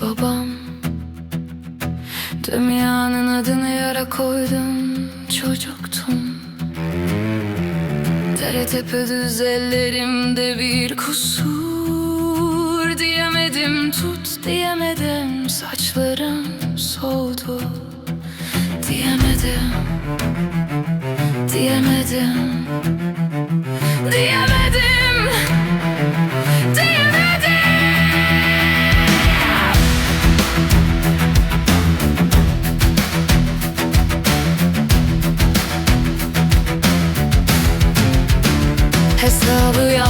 babam. Dünyanın adını yara koydum çocuktum Dere tepe düz ellerimde bir kusur Diyemedim tut diyemedim. Saçlarım soğudu Diyemedim Diyemedim.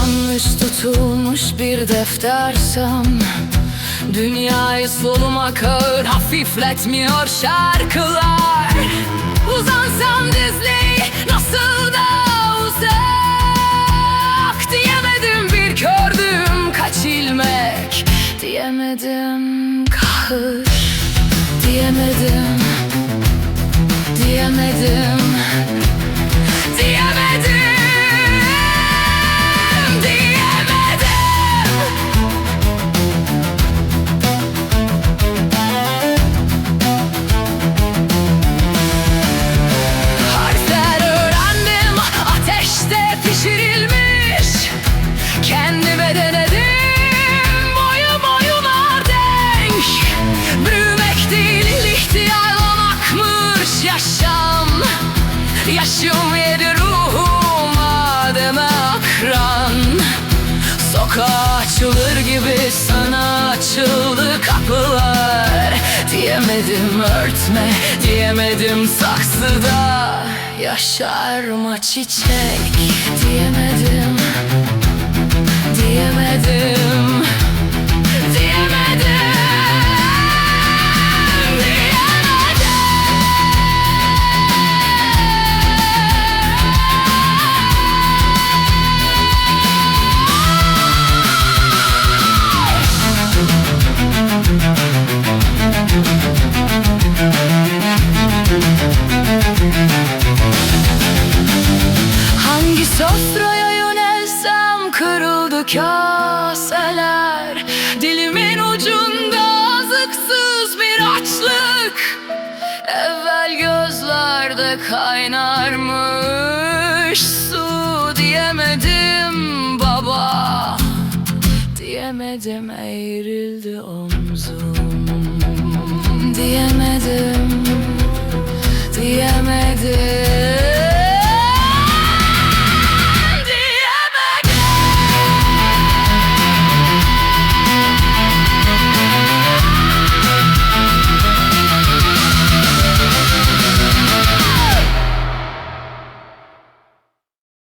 Yanlış tutulmuş bir deftersem Dünyayı soluma ağır hafifletmiyor şarkılar. Uzansam dizleyi nasıl da uzak? Diyemedim bir gördüğüm kaç ilmek. Diyemedim kahır Diyemedim Diyemedim yaşam Yaşım yedi ruhum ademe akran. Sokağa açılır gibi sana açıldı kapılar. Diyemedim örtme, diyemedim saksıda. Yaşarma çiçek? Diyemedim, diyemedim kaseler Dilimin ucunda azıksız bir açlık. Evvel gözlerde kaynarmış su Diyemedim baba. Diyemedim eğrildi omzum. Diyemedim